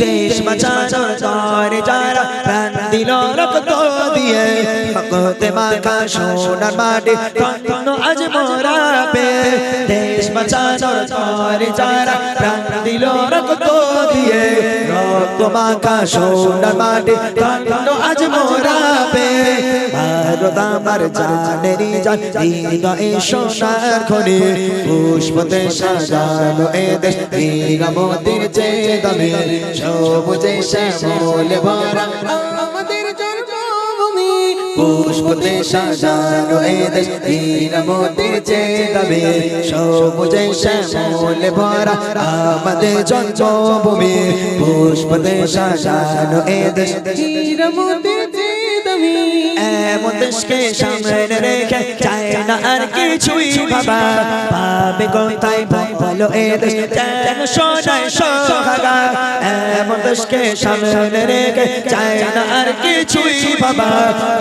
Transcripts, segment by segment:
দেশ বাঁচানোর তরে যারা প্রাণ দিল রক্ত দিয়ে ভগতে মাখা সোনার মাটি আজ মোরা পে দেশ বাঁচানোর তরে যারা প্রাণ দিয়ে রক্ত মাখা সোনার মাটি কান্ড আজ মোরা পে ভারত আমার জানেরি জান, হৃদয়ে সোনার খনি। পুষ্পতে সাজানো এ দেশ হীরামতির চেতনে সবুজে শ্যামলে ভরা পুষ্পতে সাজানো এ দেশ হীরামতির চেতাবে, সবুজে শ্যামলে ভরা আমাদের জন্মভূমি। পুষ্পতে সাজানো এ দেশ হীরামতির চেদামি এমন দেশকে সামনে রেখে চায় না আর কিছুই বাবা। পাবে কোথায় বলো এ দেশ যেন সোনায় সোহাগা। এমন দেশকে সামনে রেখে চায় না আর কিছুই বাবা।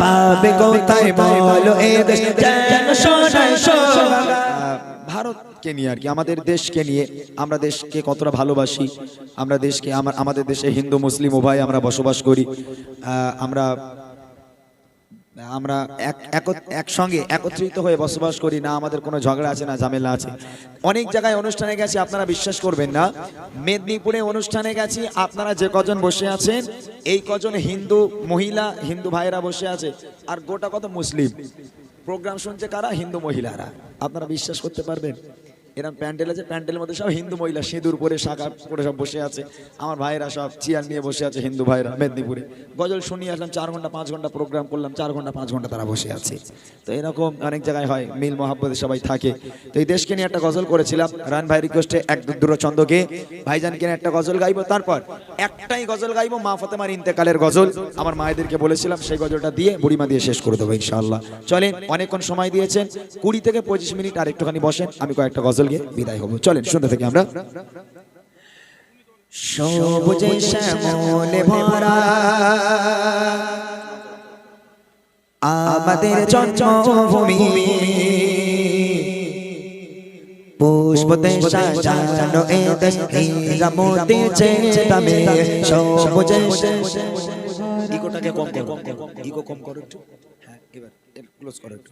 পাবে কোথায় বলো এ দেশ যেন সোনায় সোহাগা। ভারতকে নিয়ে আর কি, আমাদের দেশকে নিয়ে, আমরা দেশকে কতটা ভালোবাসি, আমরা দেশকে, আমার, আমাদের দেশে হিন্দু, মুসলিম উভয় আমরা বসবাস করি। আমরা আমরা এক এক- একসঙ্গে একত্রিত হয়ে বসবাস করি, না আমাদের কোনো ঝগড়া আছে, না ঝামেলা আছে। অনেক জায়গায় অনুষ্ঠানে গেছি, আপনারা বিশ্বাস করবেন না। মেদিনীপুরে অনুষ্ঠানে গেছি, আপনারা যে কজন বসে আছেন, এই কজন হিন্দু মহিলা, হিন্দু ভাইয়েরা বসে আছে, আর গোটা কত মুসলিম। প্রোগ্রাম শুনছে কারা? হিন্দু মহিলারা। আপনারা বিশ্বাস করতে পারবেন? এরকম প্যান্ডেল আছে, প্যান্ডেলের মধ্যে সব হিন্দু মহিলা সিঁদুর পরে শাখা করে সব বসে আছে। আমার ভাইরা সব চেয়ার নিয়ে বসে আছে, হিন্দু ভাইরা মেদিনীপুরে। গজল শুনিয়ে আসলাম, চার ঘণ্টা, পাঁচ ঘণ্টা প্রোগ্রাম করলাম, চার ঘণ্টা, পাঁচ ঘণ্টা তারা বসে আছে। তো এরকম অনেক জায়গায় হয়, মিল মহাব্বতে সবাই থাকে। তো এই দেশকে নিয়ে একটা গজল করেছিলাম, রান ভাই রিকোয়েস্টে এক দুর ছন্দকে ভাইজানকে নিয়ে একটা গজল গাইবো, তারপর একটাই গজল গাইবো, মা ফতেমার ইন্তেকালের গজল। আমার মায়েদেরকে বলেছিলাম, সেই গজলটা দিয়ে, বুড়িমা দিয়ে শেষ করে দেবো ইনশাআল্লাহ। চলেন, অনেকক্ষণ সময় দিয়েছেন, কুড়ি থেকে পঁচিশ মিনিট আর একটুখানি বসেন, আমি কয়েকটা গজল গিয়ে বিদায় হব। চলেন শুনতে থেকে আমরা সবুজে শ্যামলে ভরা আমাদের জন্মভূমি। পুষ্পতে সাজানো এ দেশ হীরামতি চেতনে সবুজে। ইকোটাকে কম করো ইকো কম করো একটু। হ্যাঁ এবার ক্লোজ করো একটু।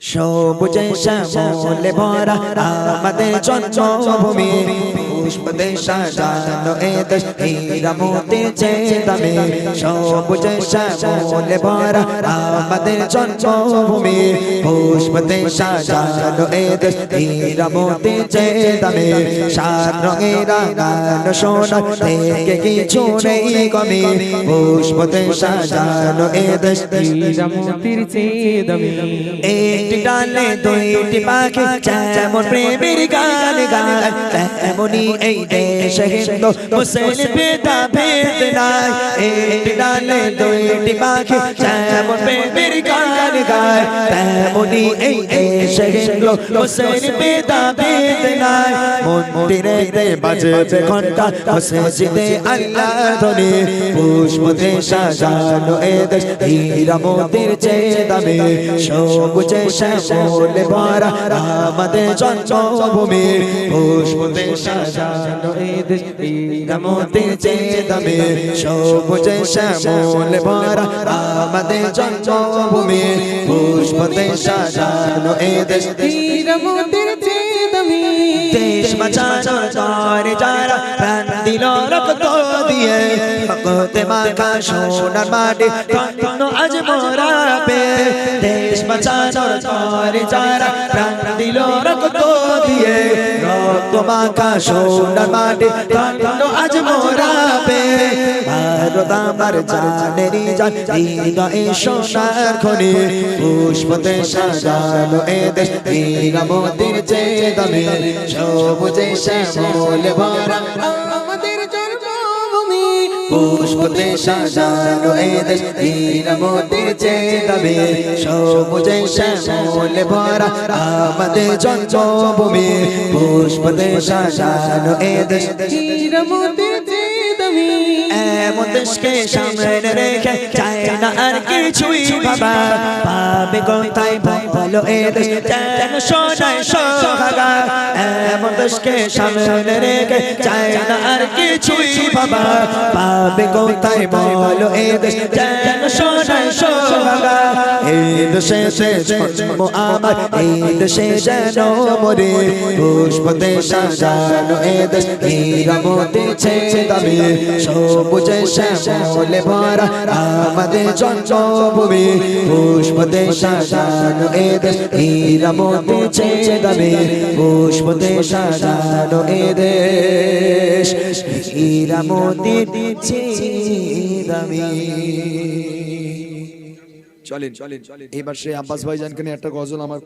সবুজে শ্যামলে ভরা আমাদের জন্মভূমি। পুষ্পতে সাজানো এ দেশ হীরামতি চেতনে সবুজে শ্যামলে ভরা আমাদের জন্মভূমি পুষ্পতে সাজানো এ দেশ হীরামতি চেতনে সাত রঙের রাঙানো সোনা থেকে কিছু নেই কমে পুষ্পতে সাজানো এ দেশ হীরামতির চেদামি একটি ডালে দুইটি পাখি, যেমন প্রেমের গান গায় তেমনি এই দেশে হিন্দু মুসলিম ভেদা ভেদ নাই একটি ডালে দুইটি পাখি যেমন প্রেমের গান গায় তেমনি এই দেশে হিন্দু মুসলিম ভেদা ভেদ নাই মন্দিরে রে বাজবে ঘণ্টা মসজিদে দেশ এ দেশ হীরা মোতির চেদামে সবুজে শ্যামল ভরা আমাদের জন্মভূমি, পুষ্পতে সাজানো এ দেশ হীরামতির চেদামি দেশ যারা দিল রক্ত দিয়ে। ভগতে মাখা সোনার মাটি তন্ন আজ মোরা পে দেশ বাঁচানোর তরে যারা প্রাণ দিল রক্ত দিয়ে। রক্ত মাখা সোনার মাটি তন্ন আজ মোরা পে ভারত আমার জানেরি জান সোনার খনি। পুষ্পতে সাজানো এ দেশ চেতনে সবুজে ভরা। পুষ্পতে সাজানো এ দেশ হীরামতির চেতনে সবুজে শ্যামলে ভরা আমাদের জন্মভূমি। পুষ্পতে সাজানো এ দেশ এমন দেশকে সামনে রেখে চায় না আর কিছুই বাবা। পাবে কোথায় বলো এ দেশ? যেন সোনায় সোহাগা? এমন দেশকে সামনে রেখে চায় না আর কিছুই বাবা। পাবে কোথায় বলো এ দেশ? যেন সোনায় সোহাগা এই দেশে জন্ম আমার, এই দেশে যেন মরে। পুষ্পতে সাজানো এ দেশ হীরামতি ছে দামি। সবুজে শ্যামলে ভরা আমাদের জন্মভূমি। পুষ্পতে সাজানো এ দেশ হীরামতি ছে দামি। পুষ্পতে সাজানো এ চলেন চলেন এবার সেই আব্বাস ভাইজানকে নিয়ে একটা গজল আমার